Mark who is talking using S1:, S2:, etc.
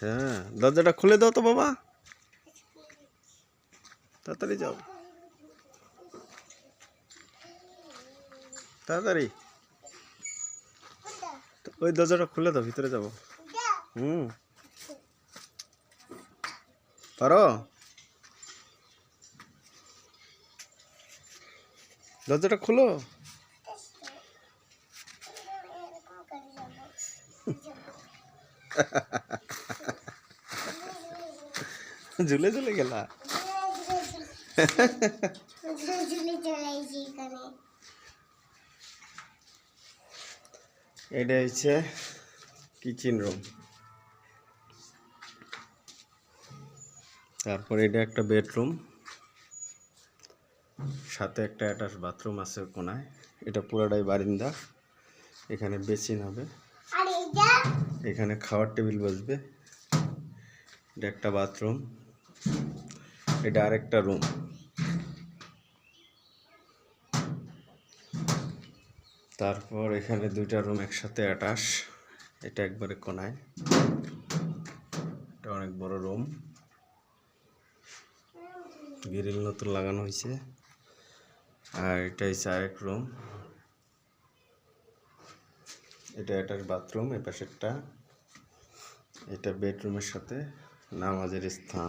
S1: হ্যাঁ দরজাটা খুলে দাও তো বাবা। তাড়াতাড়ি যাও। তাড়াতাড়ি। ওই দরজাটা খুলে দাও ভিতরে যাব। হুম। পারো? দরজাটা খুলো। ঝুলে ঝুলে গেলা। এটা হচ্ছে কিচেন রুম তারপর এটা একটা বেডরুম সাথে একটা অ্যাটাচ বাথরুম আছে কোনায়। এটা পুরাটাই বারিন্দা। এখানে বেসিন হবে। এখানে খাওয়ার টেবিল বসবে। এটা একটা বাথরুম। এটা আরেকটা রুম। তারপর এখানে দুইটা রুম একসাথে অ্যাটাচ। এটা একবারে কোনায়। এটা অনেক বড় রুম। গ্রিল নতুন লাগানো হয়েছে। আর এটাই হচ্ছে রুম এটা এটার বাথরুম এ পাশেরটা এটা বেডরুমের সাথে নামাজের স্থান।